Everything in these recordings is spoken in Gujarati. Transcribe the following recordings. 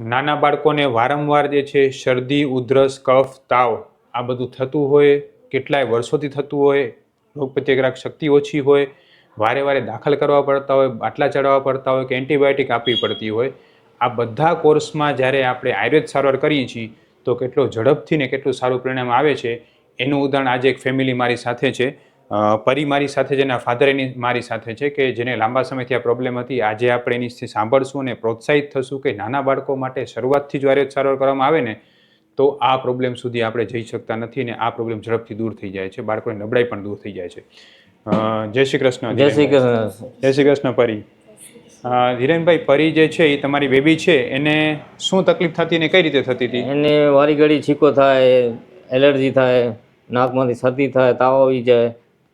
નાના બાળકોને વારંવાર જે છે શરદી, ઉધરસ, કફ, તાવ આ બધું થતું હોય, કેટલાય વર્ષોથી થતું હોય રોગપ્રતિકારક શક્તિ ઓછી હોય, વારે વારે દાખલ કરવા પડતા હોય, બાટલા ચડાવવા પડતા હોય કે એન્ટીબાયોટિક આપવી પડતી હોય, આ બધા કોર્સમાં જ્યારે આપણે આયુર્વેદ સારવાર કરીએ છીએ, તો કેટલો ઝડપથી ને કેટલું સારું પરિણામ આવે છે, એનું ઉદાહરણ આજે એક ફેમિલી મારી સાથે છે. પરી મારી સાથે જેના ફાધર એની મારી સાથે છે કે જેને લાંબા સમયથી આ પ્રોબ્લેમ હતી. આજે આપણે એની સાંભળશું અને પ્રોત્સાહિત થશું કે નાના બાળકો માટે શરૂઆતથી જ આયુર્વેદ સારવાર કરવામાં આવે ને તો આ પ્રોબ્લેમ સુધી આપણે જઈ શકતા નથી ને આ પ્રોબ્લેમ ઝડપથી દૂર થઈ જાય છે. બાળકોની નબળાઈ પણ દૂર થઈ જાય છે. જય શ્રી કૃષ્ણ જય શ્રી કૃષ્ણ. જય શ્રી કૃષ્ણ પરી. ધીરેનભાઈ પરી જે છે એ તમારી બેબી છે એને શું તકલીફ થતી ને કઈ રીતે થતી હતી? એને વારી ઘડી છીકો થાય એલર્જી થાય નાકમાંથી શરદી થાય તાવ આવી જાય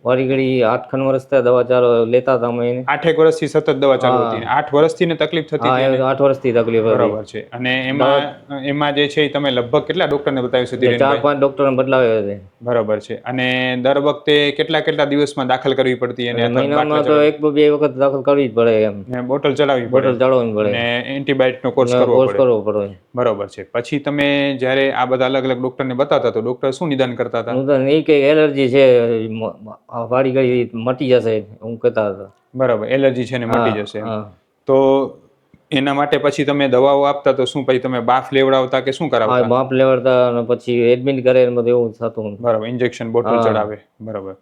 વારી ઘડી આઠ ખન વર્ષ થયા દવા ચાલો લેતા હતા અમે આઠેક વર્ષથી સતત દવા ચાલુ. હતી. આઠ વર્ષથી ને તકલીફ થતી હતી આઠ વર્ષથી તકલીફ બરાબર છે. અને એમાં એમાં જે છે તમે લગભગ કેટલા ડોક્ટરને બતાવ્યું સુધી ચાર પાંચ ડોક્ટરને બદલાવ્યો છે. બરાબર છે. અને દર વખતે કેટલા કેટલા દિવસમાં દાખલ કરવી પડતી અને મહિનામાં તો એક બે વખત દાખલ કરવી જ પડે એમ. બોટલ ચડાવવી બોટલ ચડાવવી પડે. અને એન્ટીબાયોટિક નો કોર્સ કરવો કોર્સ પડે. કરવો પડે. બરાબર છે. પછી તમે જ્યારે આ બધા અલગ અલગ ડોક્ટરને બતાવતા તો ડોક્ટર શું નિદાન કરતા હતા? નિદાન એ કે એલર્જી છે મ- ગઈ મટી જશે હું કહેતા હતા. બરાબર એલર્જી છે ને મટી જશે તો એના માટે પછી તમે દવાઓ આપતા તો શું પછી તમે બાફ લેવડાવતા કે શું કરાવતા? બાફ લેવડતા અને પછી એડમિટ કરે એવું થતું. બરાબર ઇન્જેક્શન બોટલ ચડાવે. બરાબર.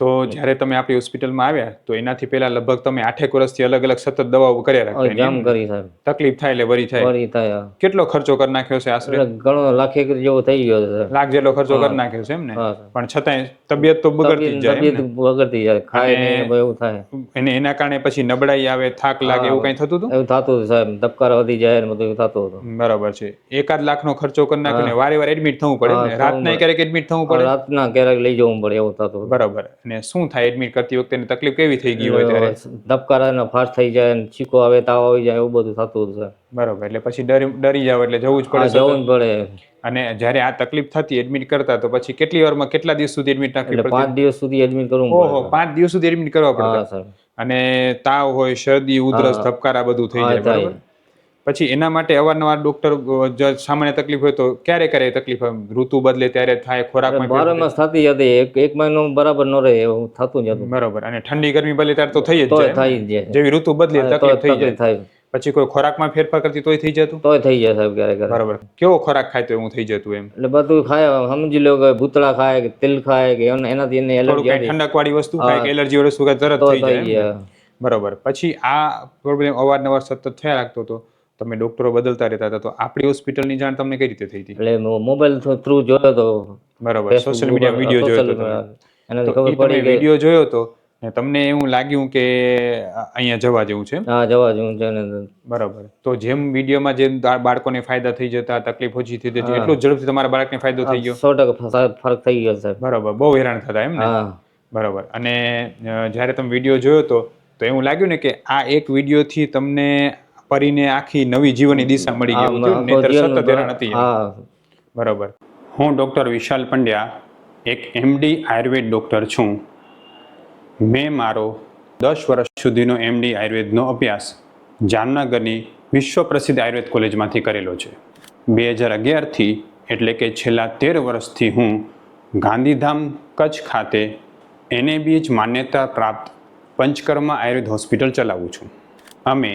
તો જ્યારે તમે આપણી હોસ્પિટલમાં આવ્યા તો એનાથી પહેલા લગભગ તમે આઠેક વર્ષથી અલગ અલગ સતત દવાઓ કર્યા હવે જામ કરી સાહેબ. તકલીફ થાય એટલે વરી થાય. વરી થાય કેટલો ખર્ચો કરી નાખ્યો છે આશરે? ઘણો લાખ એક જેવો થઈ ગયો છે લાખ જેટલો ખર્ચો કરી નાખ્યો છે એમ ને? પણ છતાંય તબિયત તો બગડતી જાય તબિયત બગડતી જાય ખાય ને એવું થાય. અને એના કારણે પછી નબળાઈ આવે થાક લાગે એવું કઈ થતું હતું? એવું થતું હતું સાહેબ. ધબકારા વધી જાય ને બધું થતું હતું. બરાબર છે. એકાદ લાખનો ખર્ચો કરી નાખ્યો ને વારે વારે એડમિટ થવું પડે રાતના ક્યારેક એડમિટ થવું પડે? રાતના ક્યારેક લઈ જવું પડે એવું થતું બરાબર. અને શું થાય એડમિટ કરતી વખતે એની તકલીફ કેવી થઈ ગઈ હોય ત્યારે? ધબકારા ને ફાસ્ટ થઈ જાય ને છીકો આવે તાવ આવી જાય એવું બધું થતું છે બરોબર એટલે પછી ડરી ડરી જાવ એટલે જવું જ પડે જવું જ પડે. અને જ્યારે આ તકલીફ થતી એડમિટ કરતા તો પછી કેટલી વારમાં કેટલા દિવસ સુધી એડમિટ રાખવી પડે પાંચ દિવસ સુધી એડમિટ કરવું ઓહો પાંચ દિવસ સુધી એડમિટ કરવા પડે. અને તાવ હોય શરદી ઉધરસ ધબકારા બધું થઈ જાય બરાબર? પછી એના માટે અવારનવાર ડોક્ટર સામાન્ય તકલીફ હોય તો ક્યારે ક્યારે તકલીફ? ઋતુ બદલે ત્યારે થાય ખોરાક બારે માસ થતી હતી. એક એક મહિનો બરાબર ન રહે એવું થતું જ હતું. બરાબર. અને ઠંડી ગરમી બદલે ત્યારે તો થઈ જ જાય જેવી ઋતુ બદલે તકલીફ થઈ જાય. પછી કોઈ ખોરાકમાં ફેરફાર કરતી તોય થઈ જતું? તોય થઈ જાય સાહેબ ક્યારેક બરાબર. કેવો ખોરાક ખાય તો એવું થઈ જતું એમ? એટલે બધું ખાય સમજી લો કે ભૂતળા ખાય કે તેલ ખાય કે એના- એનાથી એને એલર્જી ઠંડક વાળી વસ્તુ ખાય કે એલર્જી વાળી વસ્તુ તરત થઈ જાય બરાબર. પછી આ પ્રોબ્લેમ અવારનવાર સતત થયા રાખતો હતો તમે ડોક્ટરો બદલતા રહેતા હતા તો આપણી હોસ્પિટલની જાણ તમને કઈ રીતે થઈ હતી? એટલે મોબાઈલ થ્રુ જોયો તો બરાબર સોશિયલ મીડિયા વીડિયો જોયો તો. એનાથી ખબર પડી વીડિયો જોયો તો ને તમને એવું લાગ્યું કે અહીંયા જવા જેવું છે હા જવા જેવું છે ને બરાબર. તો જેમ વિડીયોમાં જેમ બાળકોને ફાયદા થઈ જતા તકલીફ ઓછી થઈ જતી એટલું ઝડપથી તમારા બાળકને ફાયદો થઈ ગયો? સો ટકા ફરક થઈ ગયો સાહેબ. બરાબર બહુ હેરાન થતા એમ ને? બરાબર. અને જ્યારે તમે વીડિયો જોયો તો તો એવું લાગ્યું ને કે આ એક વિડીયોથી તમને પરીને આખી નવી જીવનની દિશા મળી ગઈ ને? નહીંતર સતત હેરાન હતી બરાબર. હું ડૉક્ટર વિશાલ પંડ્યા એક એમડી આયુર્વેદ ડૉક્ટર છું. મેં મારો દસ વર્ષ સુધીનો એમડી આયુર્વેદનો અભ્યાસ જામનગરની વિશ્વ પ્રસિદ્ધ આયુર્વેદ કોલેજમાંથી કરેલો છે. બે હજાર અગિયારથી એટલે કે છેલ્લા તેર વર્ષથી હું ગાંધીધામ કચ્છ ખાતે એનએબીએચ માન્યતા પ્રાપ્ત પંચકર્મા આયુર્વેદ હોસ્પિટલ ચલાવું છું. અમે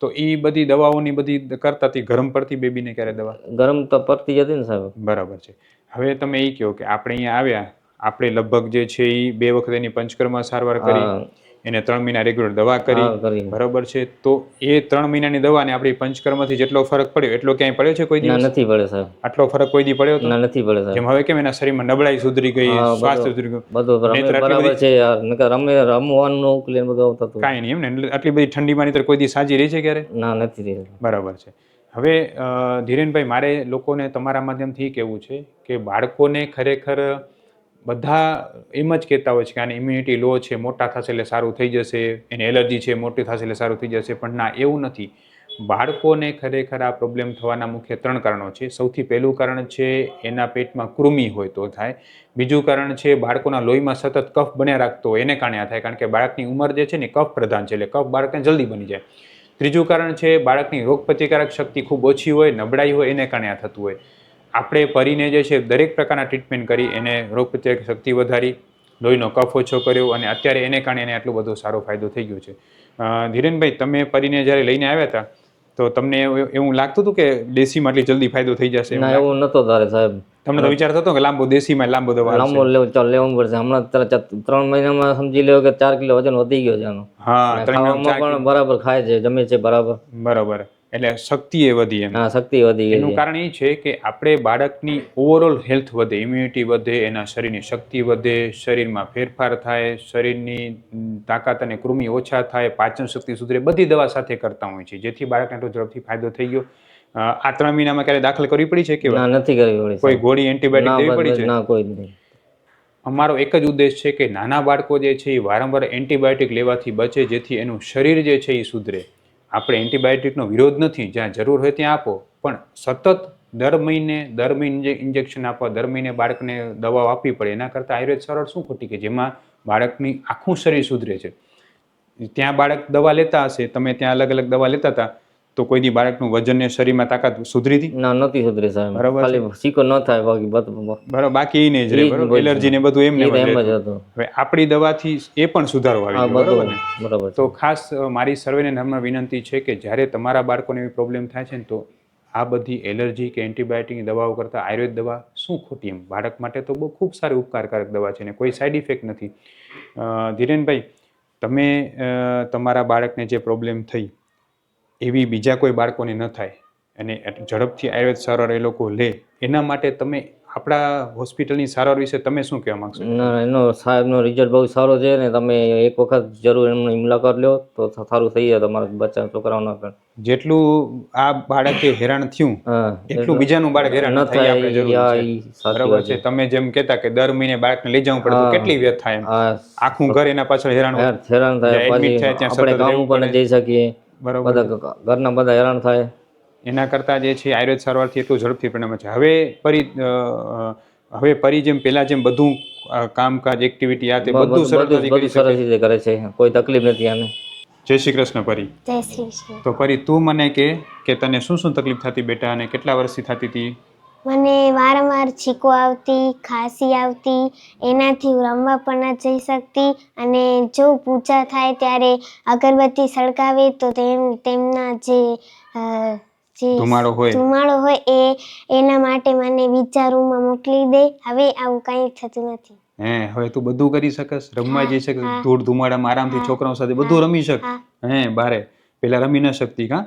તો એ બધી દવાઓની બધી કરતા હતી ગરમ પડતી બેબીને ક્યારે દવા? ગરમ તો પડતી હતી ને સાહેબ. બરાબર છે. હવે તમે એ કહો કે આપણે અહીંયા આવ્યા આપણે લગભગ જે છે એ બે વખત એની પંચકર્મા સારવાર કરી એને ત્રણ મહિના રેગ્યુલર દવા કરી બરાબર છે? તો એ ત્રણ મહિનાની દવાને આપણી પંચકર્મથી જેટલો ફરક પડ્યો એટલો ક્યાંય પડ્યો છે કોઈ દિવસ? નથી પડ્યો સર આટલો ફરક કોઈ દી પડ્યો ના નથી પડ્યો જેમ હવે કેમ એના શરીરમાં નબળાઈ સુધરી ગઈ સ્વાસ્થ્ય સુધરી ગયું. બધું બરાબર છે નકર રમે રમવાનું ઉકલીને બધું થતું કાંઈ નહીં એમ ને આટલી બધી ઠંડીમાં નહીં કોઈ દી સાજી રહી છે ક્યારે? ના નથી રહી. બરાબર છે. હવે ધીરેનભાઈ મારે લોકોને તમારા માધ્યમથી કહેવું છે કે બાળકોને ખરેખર બધા એમ જ કહેતા હોય છે કે આને ઇમ્યુનિટી લો છે, મોટા થશે એટલે સારું થઈ જશે, એને એલર્જી છે, મોટી થશે એટલે સારું થઈ જશે, પણ ના, એવું નથી. બાળકોને ખરેખર આ પ્રોબ્લેમ થવાના મુખ્ય ત્રણ કારણો છે. સૌથી પહેલું કારણ છે એના પેટમાં કૃમિ હોય તો થાય. બીજું કારણ છે બાળકોના લોહીમાં સતત કફ બન્યા રાખતો હોય એને કારણે આ થાય. કારણ કે બાળકની ઉંમર જે છે ને કફ પ્રધાન છે એટલે કફ બાળકને જલ્દી બની જાય. ત્રીજું કારણ છે બાળકની રોગપ્રતિકારક શક્તિ ખૂબ ઓછી હોય, નબળાઈ હોય, એને કારણે આ થતું હોય. આપણે પરીને જે છે દરેક પ્રકારના ટ્રીટમેન્ટ કરી એને રોગપ્રતિકારક શક્તિ વધારી લોહીનો કફ ઓછો કર્યો અને અત્યારે એને કારણે એને આટલો બધો સારો ફાયદો થઈ ગયો છે. ધીરેનભાઈ તમે પરીને જ્યારે લઈને આવ્યા હતા તો તમને એવું લાગતું હતું કે દેશીમાં આટલી જલ્દી ફાયદો થઈ જશે એવું ના એવું નતો તારે સાહેબ. તમને તો વિચાર થતો કે લાંબો દેશીમાં લાંબો દવા લાંબો લેવો ચાલ લેવું પડશે. હમણાં ત્રણ મહિનામાં સમજી લ્યો કે ચાર કિલો વજન વધી ગયો છે આનું હા ખાવામાં પણ બરાબર ખાય છે જમે છે બરાબર. બરાબર. એટલે શક્તિ એ વધી એમ. હા શક્તિ વધી એનું કારણ એ છે કે આપણે બાળકની ઓવરઓલ હેલ્થ વધે ઇમ્યુનિટી વધે એના શરીરની શક્તિ વધે શરીરમાં ફેરફાર થાય શરીરની તાકાત અને કૃમિ ઓછા થાય પાચન શક્તિ સુધરે બધી દવા સાથે કરતા હોય છે. જેથી બાળકને એટલો ઝડપથી ફાયદો થઈ ગયો. આ ત્રણ મહિનામાં ક્યારે દાખલ કરવી પડી છે કે નથી કરવી પડી કોઈ ગોળી એન્ટીબાયોટિક દેવી પડી છે? ના કોઈ નહીં. અમારો એક જ ઉદ્દેશ છે કે નાના બાળકો જે છે એ વારંવાર એન્ટીબાયોટિક લેવાથી બચે જેથી એનું શરીર જે છે એ સુધરે. આપણે એન્ટીબાયોટિકનો વિરોધ નથી, જ્યાં જરૂર હોય ત્યાં આપો. પણ સતત દર મહિને દર મહિને ઇન્જેક્શન આપવા, દર મહિને બાળકને દવાઓ આપવી પડે, એના કરતાં આયુર્વેદ સરળ શું ખોટી કે જેમાં બાળકની આખું શરીર સુધરે છે? ત્યાં બાળક દવા લેતા હશે, તમે ત્યાં અલગ અલગ દવા લેતા હતા તો કોઈ દી બાળકનું વજન ને શરીરમાં તાકાત સુધરી હતી? ના નથી સુધરી સાહેબ. બરાબર. ખાલી સિકો ન થાય બાકી બરાબર બાકી એ નહીં જ રહે બરાબર? એલર્જી ને બધું એમને એમ જ હતું. હવે આપણી દવાથી એ પણ સુધારો આવી બરાબર બરાબર તો ખાસ મારી સર્વેને નમ્ર વિનંતી છે કે જ્યારે તમારા બાળકોને એવી પ્રોબ્લેમ થાય છે ને તો આ બધી એલર્જી કે એન્ટીબાયોટિકની દવાઓ કરતાં આયુર્વેદ દવા શું ખોટી એમ? બાળક માટે તો બહુ ખૂબ સારી ઉપકારકારક દવા છે ને કોઈ સાઈડ ઇફેક્ટ નથી. ધીરેનભાઈ તમે તમારા બાળકને જે પ્રોબ્લેમ થઈ એવી બીજા કોઈ બાળકોને ન થાય. અને ઝડપથી આયુર્વેદ સારવાર એ લોકો લે. એના માટે તમે આપણા હોસ્પિટલની સારવાર વિશે તમે શું કહેવા માંગશો? ના એનો સાહેબનો રિઝલ્ટ બહુ સારો છે ને તમે એક વખત જરૂર એમની મુલાકાત લો તો સારું થઈ જાય તમારા બચ્ચા છોકરાઓના પણ. જેટલું આ બાળકે હેરાન થયું એટલું બીજાનું બાળક હેરાન ન થાય આપણે જરૂર છે. બરાબર છે. છે. તમે જેમ કહેતા કે દર મહિને બાળકને લઈ જવું પડે તો કેટલી વ્યથા થાય એમ આખું ઘર એના પાછળ હેરાન હેરાન થાય આપણે ગામ પણ જઈ શકીએ. બરાબર. બધા ઘરના બધા હેરાન થાય. એના કરતાં જે છે આયુર્વેદ સારવારથી એટલું ઝડપથી પરિણામે છે. હવે પરી હવે પરી જેમ પેલા જેમ બધું કામકાજ એક્ટિવિટી આ તે બધું સરળતાથી બધું સરસ રીતે કરે છે. કોઈ તકલીફ નથી આને. જય શ્રી કૃષ્ણ પરી. જય શ્રી કૃષ્ણ. તો પરી તું મને કે કે તને શું શું તકલીફ થતી બેટા અને કેટલા વર્ષથી થતી હતી મને વારંવાર છીકો આવતી ખાંસી આવતી એનાથી હું રમવા પણ ન જઈ શકતી અને જો પૂજા થાય ત્યારે અગરબત્તી સળગાવે તો તેમ તેમના જે જે ધુમાડો હોય. ધુમાડો હોય એ એના માટે મને બીજા રૂમમાં મોકલી દે હવે આવું કંઈ થતું નથી હે હવે તું બધું કરી શકસ રમવા જઈ શકસ હા. ધૂળ ધુમાડામાં આરામથી છોકરાઓ સાથે બધું રમી શક હા. હે બારે પેલા રમી ન શકતી કા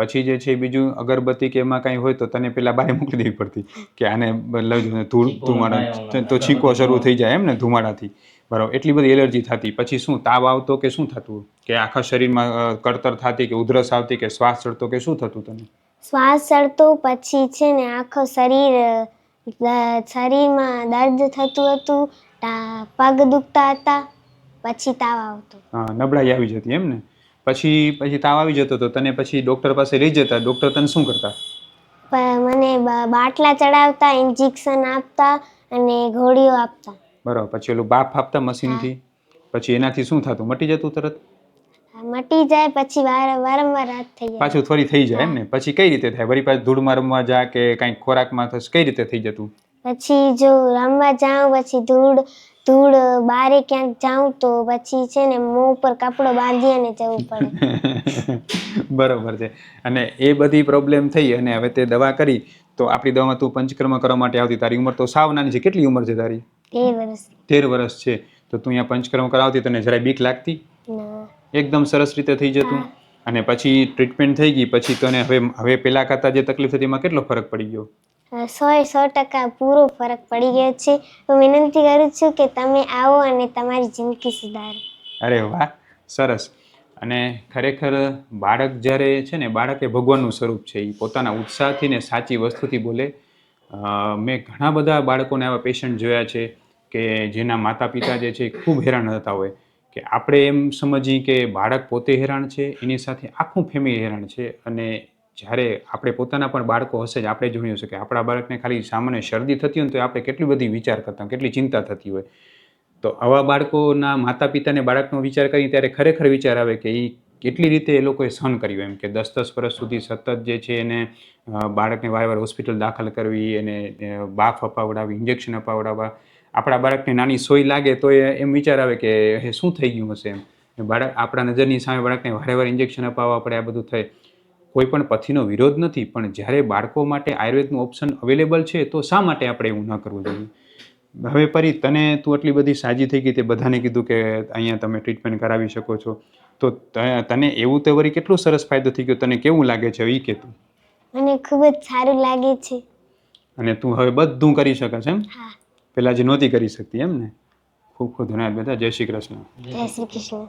પછી જે છે બીજું અગરબત્તી કે એમાં કાંઈ હોય તો તને પેલા બારે મોકલી દેવી પડતી કે આને લઈ ધૂળ ધુમાડા તો છીકો શરૂ થઈ જાય એમ ને ધુમાડાથી. બરાબર એટલી બધી એલર્જી થતી. પછી શું તાવ આવતો કે શું થતું? કે આખા શરીરમાં કળતર થતી કે ઉધરસ આવતી કે શ્વાસ ચડતો કે શું થતું તને? શ્વાસ ચડતો પછી છે ને આખો શરીર શરીરમાં દર્દ થતું હતું તા- પગ દુખતા હતા પછી તાવ આવતો. હા, નબળાઈ આવી જતી એમ ને? પછી પછી તાવ આવી જતો તો તને પછી ડોક્ટર પાસે લઈ જતા? ડોક્ટર તને શું કરતા? મને બાટલા ચડાવતા ઇન્જેક્શન આપતા અને ગોળીઓ આપતા. બરાબર. પછી ઓલું બાફ આપતા મશીનથી પછી એનાથી શું થતું? મટી જતું તરત? મટી જાય પછી વાર વારંવાર રાત થઈ જાય. પાછું ફરી થઈ જાય એમ ને? પછી કઈ રીતે થાય? વળી પાછું ધૂળમાં રમવા જા કે કઈ ખોરાકમાં થશે? કઈ રીતે થઈ જતું? પછી જો રમવા જાઉં પછી ધૂળ ધૂળ બારે ક્યાંક જાઉં તો પછી છે ને મોં ઉપર કપડો બાંધી અને જવું પડે. બરોબર છે. અને એ બધી પ્રોબ્લેમ થઈ અને હવે તે દવા કરી તો આપણી દવામાં તું પંચકર્મ કરવા માટે આવતી. તારી ઉંમર તો સાવ નાની છે. કેટલી ઉંમર છે તારી? તેર વર્ષ. તેર વર્ષ છે. તો તું અહીંયા પંચકર્મ કરાવતી તને જરાય બીક લાગતી? એકદમ સરસ રીતે થઈ જતું. અને પછી ટ્રીટમેન્ટ થઈ ગઈ. પછી તને હવે હવે પેલા કરતાં જે તકલીફ હતી એમાં કેટલો ફરક પડી ગયો? સો એ સો ટકા પૂરો ફરક પડી ગયો છે. હું વિનંતી કરું છું કે તમે આવો અને તમારી જિંદગી સુધારો. અરે વાહ, સરસ. અને ખરેખર બાળક જ્યારે છે ને, બાળક એ ભગવાનનું સ્વરૂપ છે એ પોતાના ઉત્સાહથી ને સાચી વસ્તુથી બોલે. મેં ઘણા બધા બાળકોને આવા પેશન્ટ જોયા છે કે જેના માતા પિતા જે છે ખૂબ હેરાન થતા હોય. કે આપણે એમ સમજીએ કે બાળક પોતે હેરાન છે, એની સાથે આખું ફેમિલી હેરાન છે અને જ્યારે આપણે પોતાના પણ બાળકો હશે જ, આપણે જોયું છે કે આપણા બાળકને ખાલી સામાન્ય શરદી થતી હોય તો આપણે કેટલી બધી વિચાર કરતા કેટલી ચિંતા થતી હોય. તો આવા બાળકોના માતા પિતાને બાળકનો વિચાર કરી ત્યારે ખરેખર વિચાર આવે કે એ કેટલી રીતે એ લોકોએ સહન કર્યું એમ કે દસ દસ વર્ષ સુધી સતત જે છે એને બાળકને વારંવાર હોસ્પિટલ દાખલ કરવી, એને બાફ અપાવડાવી ઇન્જેક્શન અપાવડાવવા. આપણા બાળકને નાની સોય લાગે તો એ એમ વિચાર આવે કે શું થઈ ગયું હશે એમ. બાળક, આપણા નજરની સામે બાળકને વારે વાર ઇન્જેક્શન અપાવવા પડે, આ બધું થાય. કોઈ પણ પથ્થીનો વિરોધ નથી પણ જ્યારે બાળકો માટે આયુર્વેદનું ઓપ્શન અવેલેબલ છે તો શા માટે આપણે એવું ન કરવું જોઈએ? હવે પરી તને તું આટલી બધી સાજી થઈ ગઈ તે બધાને કીધું કે અહીંયા તમે ટ્રીટમેન્ટ કરાવી શકો છો. તો તને એવું તો વળી કેટલો સરસ ફાયદો થઈ ગયો તને કેવું લાગે છે એ કે તું? મને ખૂબ જ સારું લાગે છે. અને તું હવે બધું કરી શકસ એમ? પેલા પહેલાં જે નહોતી કરી શકતી એમ ને ખૂબ ખૂબ ધન્યવાદ બેટા જય શ્રી કૃષ્ણ. જય શ્રી કૃષ્ણ.